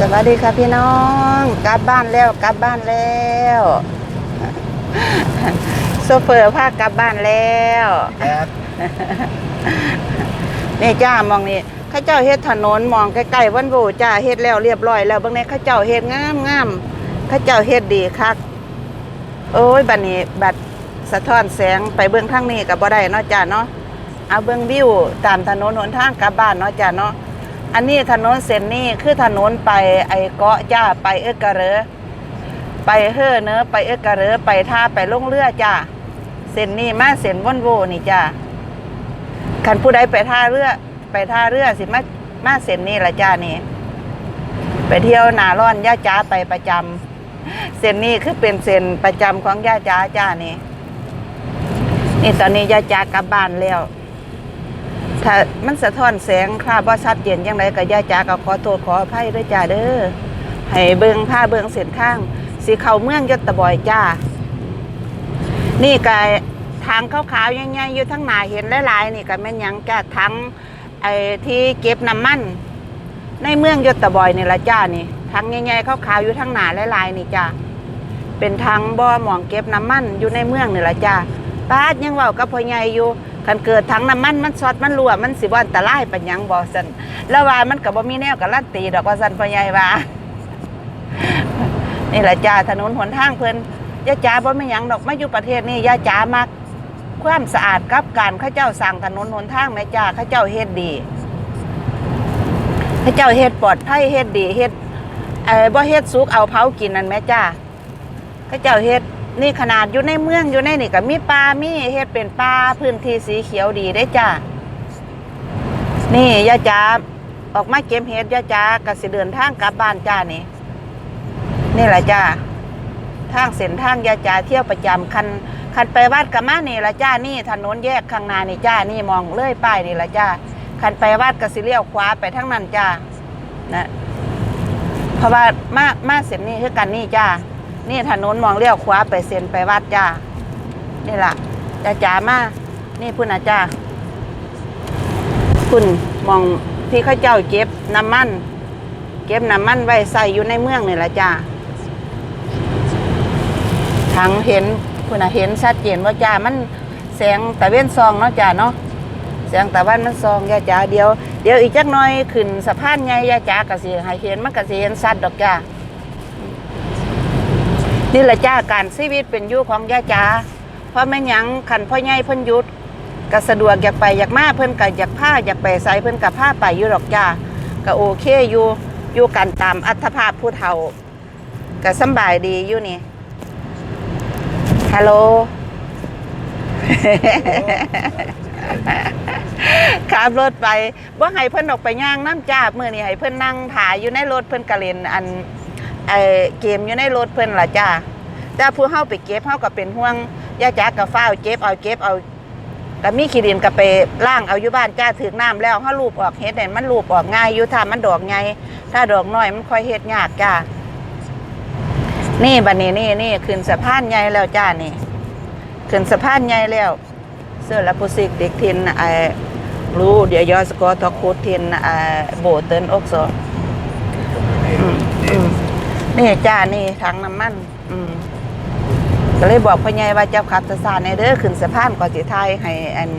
สวัสดีค่ะพี่น้อง กลับบ้านแล้วกลับบ้านแล้วโซเฟอร์พากลับบ้านแล้วครับนี่จ้ามองนี่เข้าเจ้าเฮ็ดถนนมองใกล้ๆวันโบจ้าเฮ็ดแล้วเรียบร้อยแล้วเบางในเข้าเจ้าเฮ็ดงามงามเข้าเจ้าเฮ็ดดีคักโอ้ยบัดนี้บัดสะท้อนแสงไปเบื้องทางนี้ก็บ่ได้เนาะจ้าเนาะเอาเบื้องวิวตามถนนหนทางกลับบ้านเนาะจ้าเนาะ อันนี้ถนนเส้นนี้คือถนนไปไอ้เกาะจ้าไปเอิกกระเรอไปเฮ้อเนอไปเอิกกระเรอไปท่าไปลงเรือจ้าเส้นนี้มาเส้นวนโวนี่จ้าคันผู้ใดไปท่าเรือ ไปท่าเรือสิมามาเส้นนี้ละจ้านี่ ไปเที่ยวนาร้อนย่าจ้าไปประจำเส้นนี้คือเป็นเส้นประจำของย่าจ้าจ้านี่นี่ตอนนี้ย่าจ้ากลับบ้านแล้ว ถ้ามันสะท้อนแสงคราบว่าชัดเจนยังไงก็ย่าจ้าก็ขอโทษขออภัยด้วยจ้าเด้อให้เบิงผ้าเบิงเส้นข้าง สีเขาเมืองยศตะบอยจ้า นี่กายทางขาวๆใหญ่ๆอยู่ทั้งหนาเห็นหลายๆนี่ก็แม่นยังจ้าทั้งไอ้ที่เก็บน้ำมัน ในเมืองยศตะบอยนี่ละจ้านี่ทางใหญ่ๆขาวๆอยู่ทั้งหนาหลายๆนี่จ้าเป็นทางบ่อหมองเก็บน้ำมันอยู่ในเมืองนี่ละจ้าป้าดยังเว้ากับพ่อใหญ่อยู่ คันเกิดถังน้ำมันมันช็อตมันรั่วมันสิบ่อันตรายปานหยังบ่ซั่นแล้วว่ามันก็บ่มีแนวการันตีดอกว่าซั่นพ่อใหญ่ว่า นี่แหละจ้าถนนหนทางเพิ่นย่าจ๋าบ่มีหยังดอกมาอยู่ประเทศนี้ย่าจ๋ามักความสะอาดกับการข้าเจ้าสั่งถนนหนทางแม่จ้าข้าเจ้าเฮ็ดดีข้าเจ้าเฮ็ดปลอดภัยเฮ็ดดีเฮ็ดเอ่อบ่เฮ็ดสุกเอาเผากินนั่นแม่จ้าข้าเจ้าเฮ็ด นี่ขนาดอยู่ในเมืองอยู่ในนี่ก็มีป่ามีเฮ็ดเป็นป่าพื้นที่สีเขียวดีได้จ้านี่ย่าจ๋าออกมาเก็บเฮ็ดย่าจ๋าก็สิเดินทางกลับบ้านจ้านี่นี่แหละจ้าทางเส้นทางยาจ่าเที่ยวประจำคันคันไปวัดกะมานี่ละจ้านี่ถนนแยกข้างหน้านี่จ้านี่มองเลื่อยป้ายนี่ละจ้าคันไปวัดก็สิเลี้ยวขวาไปทั้งนั้นจ้านะเพราะว่ามามาเส้นนี้คือกันนี่จ้า นี่ถนนมองเลี้ยวขวาไปเส้นไปวัดจ้า นี่ล่ะจ้าจ๋ามา นี่พุ่นนะจ้าพุ่นมองที่เขาเจ้าเก็บน้ำมัน เก็บน้ำมันไว้ใส่อยู่ในเมืองนี่ละจ้าถังเห็นคุณน่ะเห็นชัดเจนว่าจ้ามันแสงตะเว้นซองเนาะจ้าเนาะแสงตะวันมันซองยาจ้าเดียว เดี๋ยวอีกจักหน่อยขึ้นสะพานไงยาจ้ากะสิให้เห็นมันกะสิเห็นชัดดอกจ้า นี่แหละจ้าการชีวิตเป็นอยู่ของยาจ้าเพราะแม่นหยังขันพ่อใหญ่เพิ่นหยุดก็สะดวกอยากไปอยากมาเพิ่นก็อยากผ้าอยากไปใส่เพิ่นกับผ้าไปอยู่ดอกจ้าก็โอเคอยู่อยู่กันตามอัตภาพผู้เฒ่าก็สำบายดีอยู่นี่ฮัลโหล ขับรถไปบ่าให้เพิ่นออกไปย่างน้ำจ้ามื้อนี้ให้เพิ่นนั่งถ่ายอยู่ในรถเพิ่นก็เลนอัน ไอ้เกมอยู่ในรถเพิ่นล่ะจ้าแต่ผู้เฮาไปเก็บเฮาก็เป็นห่วงย่าจ๋าก็ฟ้าวเก็บเอาเก็บเอาก็มีขี้ดินก็ไปล้างเอาอยู่บ้านจ้าถึกน้ำแล้วเฮาลูบออกเฮ็ดให้มันลูบออกง่ายอยู่ถ้ามันดอกใหญ่ถ้าดอกน้อยมันค่อยเฮ็ดยากจ้านี่บัดนี้นี่นี่ขึ้นสะพานใหญ่แล้วจ้านี่ขึ้นสะพานใหญ่แล้วเสื้อละพุสิกเด็กทินไอ้รู้เดี๋ยวยอสกอทอคูทินไอ้โบเตินอกซอ นี่จ้านี่ถังน้ำมัน อืมก็เลยบอกพ่อใหญ่ว่าเจ้าขับสะสานในเด้อขึ้นสะพานก่อนสิไทยให้อัน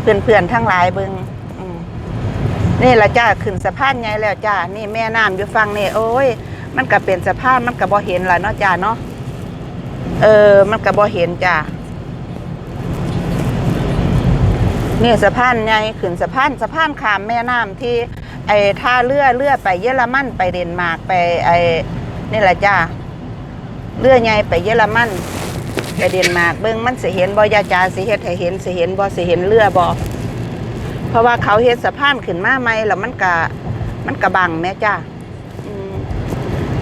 เพื่อนเพื่อนๆทั้งหลายเบิงอืมนี่ละจ้าขึ้นสะพานใหญ่แล้วจ้านี่แม่น้ำอยู่ฝั่งนี่โอ้ย มันก็เป็นสะพานมันก็บ่เห็นละเนาะจ้าเนาะเออ มันก็บ่เห็นจ้านี่สะพานใหญ่ขึ้นสะพานสะพานขามแม่น้ำที่ ไอ้ท่าเรือเรือไปเยอรมันไปเดนมาร์กไปไอ้ นี่แหละจ้าเรือใหญ่ไปเยอรมันไปเดนมาร์กเบิ่งมันสิเห็นบ่ยาจาสิเฮ็ดให้เห็นสิเห็นบ่สิเห็นเรือบ่เพราะว่าเขาเฮ็ดสะพานขึ้นมาใหม่แล้วมันก็มันก็บังแม่จ้า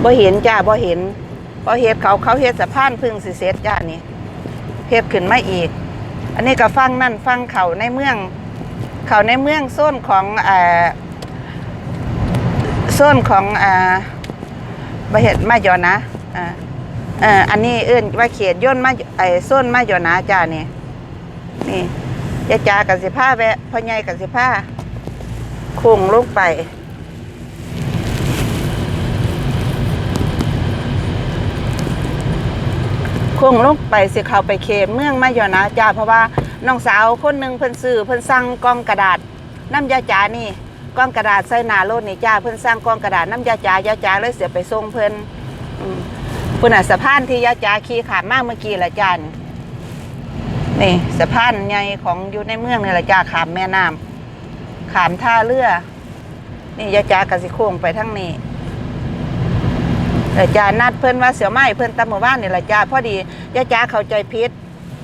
บ่เห็นจ้าบ่เห็นพอเฮ็ดเขาเขาเฮ็ดสะพานพึ่งสิเสร็จจ้านี่เฮ็ดขึ้นมาอีก อันนี้ก็ฟังนั่นฟังเขาในเมือง เขาในเมืองโซนของอ่อโซนของอ่อ บ่เห็นมาหยอนะอ่าเอออันนี้เอื้อนว่าเขียดย่นมาไอ้ส้นมาหยอนะจ้านี่นี่ยาจากันสิผ้าแวะพ่อใหญ่กันสิผ้าค้งลงไปคงลงไปสิเขาไปเคตเมืองมายอนะจ้าเพราะว่าน้องสาวคนหนึ่งเพิ่นซื้อเพิ่นสั่งกองกระดาษน้ำยาจานี่ กล่องกระดาษใส่หน้ารถนี่จ้าเพิ่นสั่งกล่องกระดาษน้ำยาจ๋ายาจ๋าเลยเสียไปส่งเพิ่นอืมพุ่นน่ะสะพานที่ยาจ๋าขี่ขามมากเมื่อกี้ละจ้านี่นี่สะพานใหญ่ของอยู่ในเมืองนี่ละจ้าขามแม่น้ำขามท่าเรือนี่ยาจ๋ากสิโค้งไปทั้งนี้แต่จานัดเพิ่นว่าเสียวไม้เพิ่นตำหมู่บ้านนี่แหละจ้าพอดียาจ้าเข้าใจผิด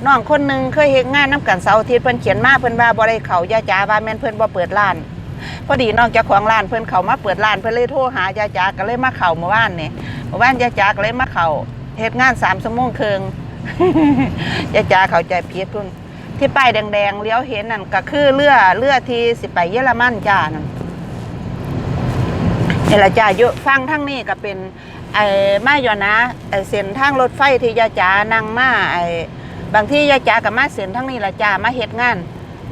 น้องคนหนึ่งเคยเฮ็ดงานน้ำกันเสาร์อาทิตย์เพิ่นเขียนมาเพิ่นว่าบ่ได้เขายาจ้าว่าแม่นเพิ่นบ่เปิดร้าน พอดีน้องเจ้าของร้านเพิ่อนเขามาเปิดร้านเพิ่นเลยโทรหายาจ้าก็เลยมาเข้าเมื่อวานนี่เมื่อวานยาจ้าก็เลยมาเข้าเฮ็ดงาน3ชั่วโมงครึ่งยาจ้าเข้าใจผิดพุ่นที่ป้ายแดงๆเลี้ยวเห็นนั่นก็คือเรือเรือที่สิไปเยอรมันจ้านั่นนี่ละจ้าอยู่ฟังทั้งนี้ก็เป็นไอ้มาอยู่นะไอ้เส้นทางรถไฟที่ยาจานั่งมาไอ้บางที่ยาจากัมาเส้นทั้งนี้ละจ้ามาเฮ็ดงาน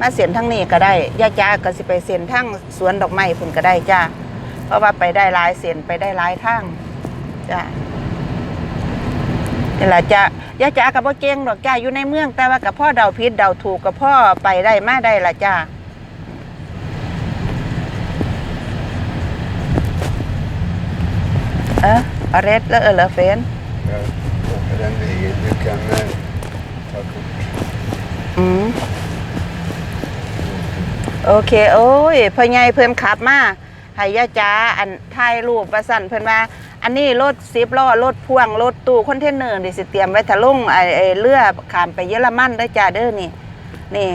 มาเส้นทั้งนี้ก็ได้ยาจาก็สิไปเส้นทางสวนดอกไม้พุ่นก็ได้จ้าเพราะว่าไปได้หลายเส้นไปได้หลายทางจ้านี่แหละจ้ายาจากับ่เก่งดอกจ้าอยู่ในเมือง แต่ว่ากับพ่อเดาผิดเดาถูกกับพ่อไปได้มาได้ละจ้าเออเอาเรดแล้วเออเหรอเฟน Ja, åka โอเค โอ้ยพ่อใหญ่เพิ่นขับมาให้ยาจ้าอันถ่ายรูปว่าสั่นเพิ่นว่า อันนี้รถสิบล้อรถพ่วงรถตู้คอนเทนเนอร์นี่สิเตรียมไว้ทะลงไอ้ไอ้เรือข้ามไปเยอรมันได้จ้าเด้อนี่ นี่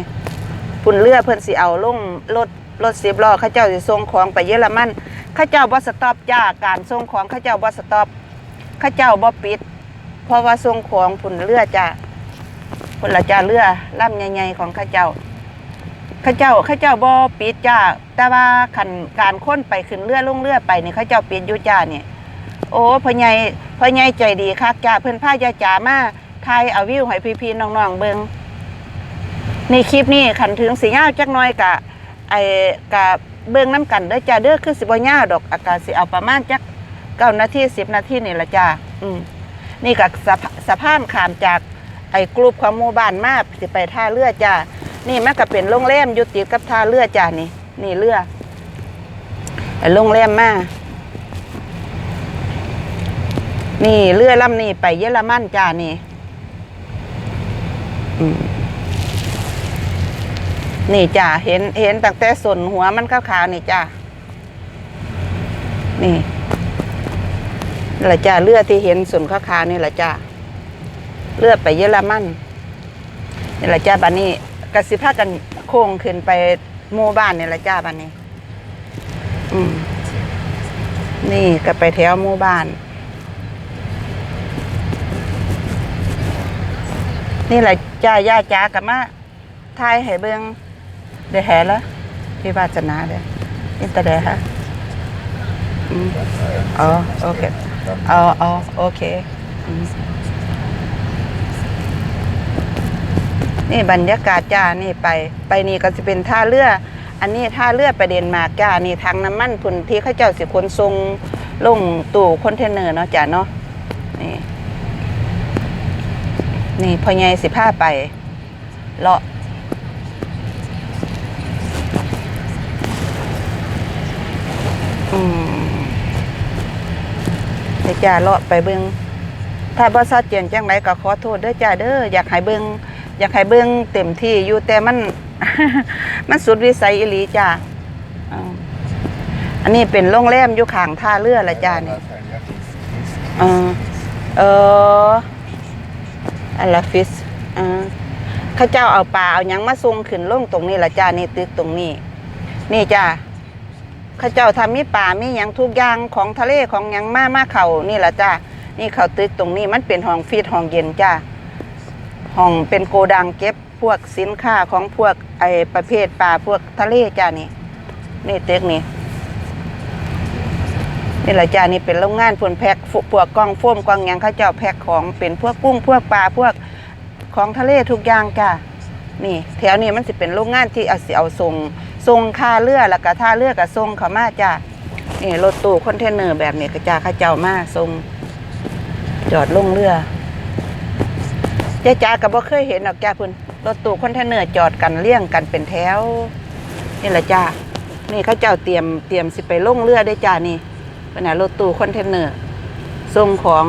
พุ่นเรือเพิ่นสิเอาลงรถรถสิบล้อเขาเจ้าสิส่งของไปเยอรมันเขาเจ้าบ่สต็อปจ้าการส่งของเขาเจ้าบ่สต็อปเขาเจ้าบ่ปิด เพราะว่าส่งของพุ่นเรือจ้าคนละจ้าเรือลำใหญ่ๆของเข้าเจ้า ข้าเจ้าเข้าเจ้าบ่ปิดจ้า แต่ว่าขันการค้นไปขึ้นเรือลงเรือไปนี่เข้าเจ้าปิดอยู่จ้าเนี่ยโอ้พ่อใหญ่พ่อใหญ่ใจดีคักจ้าเพิ่นพายาจ๋ามาถ่ายเอาวิวให้พี่ๆน้องๆเบิ่งในคลิปนี้ขันถึงสียาจักน้อยกะไอกะเบิ่งน้ำกันเด้อจ้าเด้อคือสิบ่ยาดอกอากาศสิเอาประมาณจักเก้านาทีสิบนาทีนี่ละจ้าอืมนี่ก็สะสะพานขามจากไอ้กลุ่มของหมู่บ้านมาสิไปท่าเรือจ้า นี่มันก็เป็นโรงแรมอยู่ติดกับท่าเรือจ้านี่ นี่เรือโรงแรมมานี่เรือลำนี้ไปเยอรมันจ้านี่นี่จ้าเห็นเห็นตั้งแต่ส่วนหัวมันขาวๆนี่จ้านี่นี่แหละจ้าเรือที่เห็นส่วนขาวๆนี่แหละจ้าเลือดไปเยอรมันนี่แหละจ้าบันนี้ กสิพากันโค้งขึ้นไปหมู่บ้านนี่ละจ้าบันนี้ อืม นี่ก็ไปแถวหมู่บ้าน นี่แหละจ้าย่าจ้ากับมาทายให้เบิงได้แห่แล้วพี่วาสนาเด้ออินเตอร์เดฮะอ๋อโอเคอ๋อโอเคอืม นี่บรรยากาศจ้านี่ไป ไปนี่ก็จะเป็นท่าเรือ อันนี้ท่าเรือไปเดนมากจ้านี่ทางน้ำมันพุ่นที่เขาเจ้าสิขนทรงลงตู้คอนเทนเนอร์เนาะจ้าเนาะนี่นี่พอใหญ่สิผ้าไปเลาะอืมจ้าเลาะไปเบิงถ้าบ่ชัดเจียนจังไดก็ขอโทษเด้อจ้าเด้ออยากให้เบิ่ง อยากให้เบิ่งเต็มที่อยู่แต่มัน มันสุดวิสัยอีหลีจ้าอ่าอันนี้เป็นโรงแรมอยู่ข้างท่าเรือละจ้านี่ Alla färger finns. เออเอออัลลาฟิสอ่าเข้าเจ้าเอาปลาเอาหยังมาส่งขึ้นลงตรงนี้ละจ้านี่ตึกตรงนี้ นี่จ้าเข้าเจ้าทำมีป่ามีหยังทุกอย่างของทะเลของหยังมามาเขานี่ละจ้านี่เขาตึกตรงนี้มันเป็นห้องฟีดห้องเย็นจ้า ห้องเป็นโกดังเก็บพวกสินค้าของพวกไอประเภทปลาพวกทะเลจ้านี่นี่เตึกนี่นี่แหละจ้านี่เป็นโรงงานพวนแพ็คพวกกล้องโฟมกล้องยังเขาเจ้าแพ็คของเป็นพวกกุ้งพวกปลาพวกของทะเลทุกอย่างจ้านี่ แถวนี้มันสิเป็นโรงงานที่เอาสิเอาส่งส่งค่าเรือแล้วก็ท่าเรือกับส่งเขามาจ้านี่รถตู้คอนเทนเนอร์แบบนี้ก็จ้าเขาเจ้ามาส่งจอดลงเรือ จ้าจ๋าก็บ่เคยเห็นดอกจ้าพิ่นรถตู้คอนเทนเนอร์จอดกันเรียงกันเป็นแถว นี่แหละจ้านี่เขาเจ้าเตรียมเตรียมสิไปลงเรือได้จ้านี่เป็นน่ะรถตู้คอนเทนเนอร์ส่งของ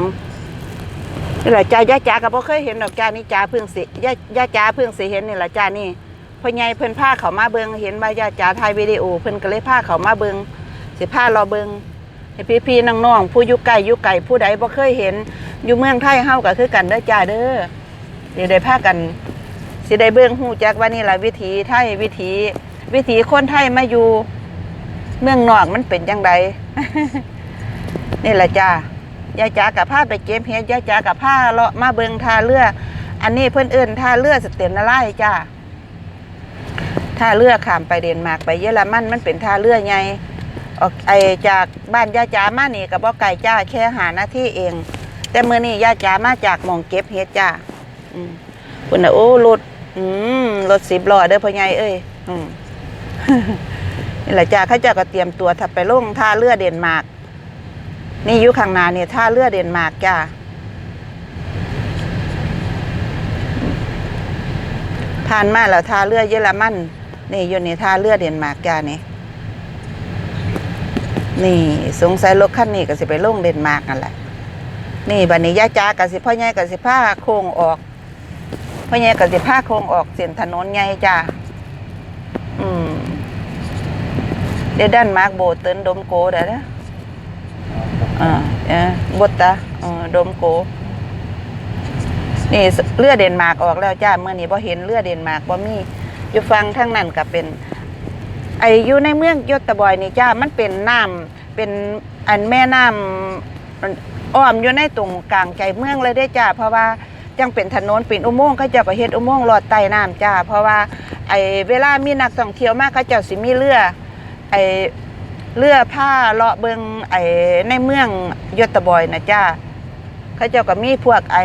นี่แหละจ้าย่าจ๋าก็บ่เคยเห็นดอกจ้านี่จ้าเพิ่งสิยาย่าจ๋าเพิ่งสิเห็นนี่แหละจ้านี่พ่อใหญ่เพิ่นพาเขามาเบิงเห็นว่าย่าจ๋าถ่ายวิดีโอเพิ่นก็เลยพาเขามาเบิงสิพารอเบิงให้พี่ๆน้องๆผู้อยู่ไกลอยู่ไกลผู้ใดบ่เคยเห็นอยู่เมืองไทยเฮาก็คือกันเด้อจ้าเด้อ เดี๋ยวได้พากัน สิได้เบิ่งฮู้จักว่านี่ละวิถีไทยวิถีวิถีคนไทยมาอยู่ เมืองนอกมันเป็นจังไดนี่แหละจ้ายายจ๋ากับผ้าไปเก็บเฮ็ดยายจ๋ากับผ้าเลาะมาเบิงท่าเรืออันนี้เพิ่อนเอิ้นท่าเรือสเตียนนาไลจ้าท่าเรือข้ามไปเดนมาร์กไปเยอรมันมันเป็นท่าเรือใหญ่ออกไอจากบ้านยายจ๋ามานี่ก็บ่ไกลจ้าแค่หาหน้าที่เอง แต่เมื้อนี้ยายจ๋ามาจากมองเก็บเฮ็ดจ้า พุ่นน่ะโอ้รถอืมรถ10ล้อเด้อพ่อใหญ่เอ้ยอืมนี่แหละจ้าเขาเจ้าก็เตรียมตัวถ้าไปลงท่าเรือเดนมาร์กนี่อยู่ข้างหน้าเนี่ยท่าเรือเดนมาร์กจ้าผ่านมาแล้วท่าเรือเยอรมันนี่อยู่ในท่าเรือเดนมาร์กจ้านี่นี่สงสัยรถคันนี้ก็สิไปลงเดนมาร์กนั่นแหละนี่บัดนี้ย่าจ้ากับสิพ่อใหญ่กับสิผ้าโค้งออก พ่อใหญ่กับสิผ้าโค้งออกเส้นถนนใหญ่จ้าอืมเดดันมาร์กโบเตินดมโกเด้อนะอ่าเออบดตาเออดมโก นี่เรือเดนมาร์กออกแล้วจ้าเมื่อนี้พอเห็นเรือเดนมาร์กบ่มีอยู่ฟังทั้งนั้นก็เป็น ไออยู่ในเมืองยศตะบอยนี่จ้ามันเป็นน้ำเป็นอันแม่น้ำอ้อมอยู่ในตรงกลางใจเมืองเลยได้จ้าเพราะว่า จังเป็นถนนเป็นอุโมงค์เขาเจ้าก็เฮ็ดอุโมงค์ลอดใต้น้ำจ้าเพราะว่าไอเวลามีนักท่องเที่ยวมากเขาเจ้าสิมีเรือไอเรือผ้าเลาะเบิงไอในเมืองยศตบอยนะจ้าเขาเจ้าก็มีพวกไอ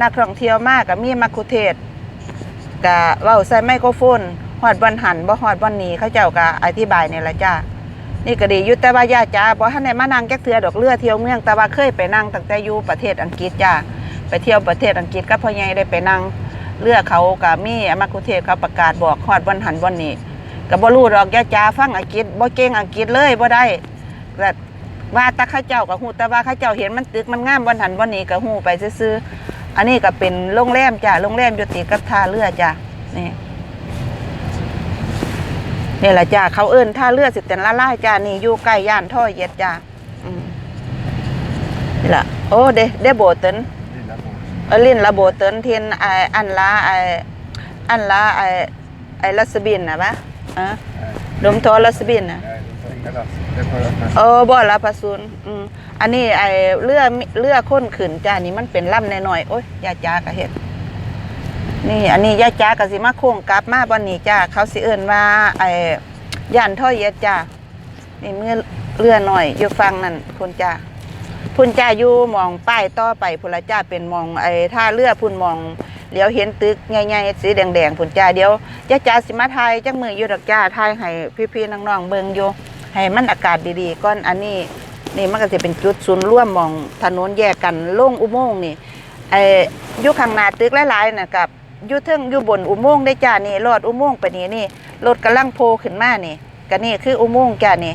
นักท่องเที่ยวมากก็มีมักคุเทศก์ก็เว้าใส่ไมโครโฟนฮอดบอนหันบ่ฮอดบอนนี้เขาเจ้าก็อธิบายนี่ละจ้า นี่ก็ดีอยู่แต่ว่าย่าจ้าบ่ทันได้มานั่งแก๊กเทือดอกเรือเที่ยวเมืองแต่ว่าเคยไปนั่งตั้งแต่อยู่ประเทศอังกฤษจ้า ไปเที่ยวประเทศอังกฤษก็พ่อใหญ่ได้ไปนั่งเรือกเขาก็มีมักคุเทศก์เขาประกาศบอกฮอดบอนหันบอนนี้ก็บ่รู้ดอกยาจาฟังอังกฤษบ่เก่งอังกฤษเลยบ่ได้แต่ว่าตาข้าเจ้าก็ฮู้แต่ว่าข้าเจ้าเห็นมันตึกมันงามบ่หันบ่นี้ก็ฮู้ไปซื่ออันนี้ก็เป็นโรงแรมจ้ะโรงแรมอยู่ติดกับท่าเรือจ้ะนี่นี่แหละจ้ะเขาเอิ้นท่าเรือสิเต็นละล่ายจ้ะนี่อยู่ใกล้ย่านท่อเย็ดจ้ะนี่แหละโอ้เดเดโบเติน Lilla båt. เออ ลินละโบเตินเทียนไออันละไออันละไอไอลัสบินน่ะปะอะ Nej, ดมโทอลัสบินน่ะ nej, det tar inga last. Det är bara att เออบ่ละพะซุนอืมอันนี้ไอเรือเรือค้นขืนจ้านี่มันเป็นล่ำหน่อยๆโอ้ยยาจ้ากะเฮ็ดนี่ อันนี้ยาจ้ากะสิมาโค้งกลับมาบ่นี้จ้าเขาสิเอิ้นว่าไอ้ย่านท่อเย็ดจ้านี่เมื่อเรือหน่อยอยู่ฟังนั่นพุ่นจ้า พุ่นจ้าอยู่มองป้ายต่อไปพุ่นละจ้าเป็นมองไอ้ท่าเรือพุ่นมองเดี๋ยวเห็นตึกใหญ่ๆสีแดงๆพุ่นจ้าเดี๋ยวยาจ้าสิมาถ่ายจักมืออยู่ดอกจ้าถ่ายให้พี่ๆน้องๆเบิ่งอยู่ให้มันอากาศดีๆก่อนอันนี้นี่มันก็จะเป็นจุดศูนย์ร่วมมองถนนแยกกันโล่งอุโมงค์นี่ไอ้อยุคข้างหน้าตึกหลายๆนะกับอยุเทิงอยู่บนอุโมงค์ได้จ้านี่ลอดอุโมงค์ไปนี่นี่รถกำลังโผล่ขึ้นมานี่ก็นี่คืออุโมงค์จ้านี่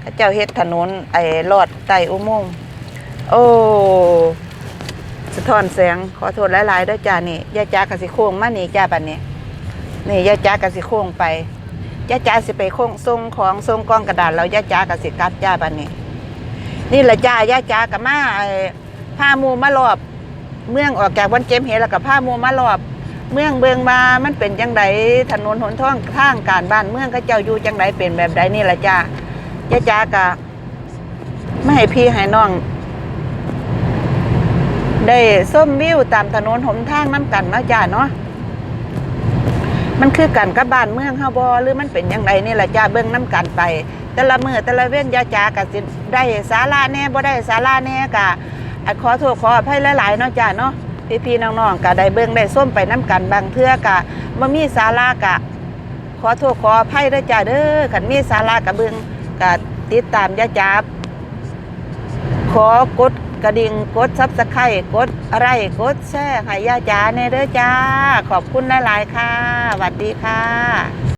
เขาเจ้าเฮ็ดถนนไอ้ลอดใต้อุโมงค์ โอ้ สะท้อนแสง ขอโทษหลายๆด้วยจ้านี่ย่าจ้ากสิโค้งมานี่จ้าบัดนี้ นี่ย่าจ้ากสิโค้งไปย่าจ้าสิไปโค้งส่งของส่งกล้องกระดาษแล้วย่าจ้ากสิกลับจ้าบัดนี้ นี่แหละจ้าย่าจ้ากับมาไอ้ผ้ามูมารอบ เมืองออกจากวันเจมเฮแล้วกับผ้ามูมารอบ เมืองเบิงมามันเป็นจังไดถนนหนทางทางการบ้านเมืองก็เจ้าอยู่จังไดเป็นแบบใดนี่แหละจ้าย่าจ้ากะไม่ให้พี่ให้น้อง ได้ส้มวิวตามถนนหนทางน้ำกันเนาะจ้าเนาะมันคือกันกับบ้านเมืองเฮาบ่หรือมันเป็นจังไดนี่แหละจ้าเบิ่งน้ำกันไป แต่ละมือแต่ละเว้นยาจากะสิได้สาระแน่บ่ได้สาระแน่กะขอโทษขออภัยหลายๆเนาะจ้าเนาะพี่ๆน้องๆกะได้เบิ่งได้ส้มไปน้ำกันบางเทื่อกะบ่มีสาระกะ ขอโทษขออภัยด้อจ้าเด้อคันมีสาระกะเบิ่งกะติดตามยาจาขอกด กระดิ่งกดซับสไครต์กดอะไรกดแชร์ให้ย่าจ๋าในเด้อจ้า ขอบคุณหลายๆค่ะสวัสดีค่ะ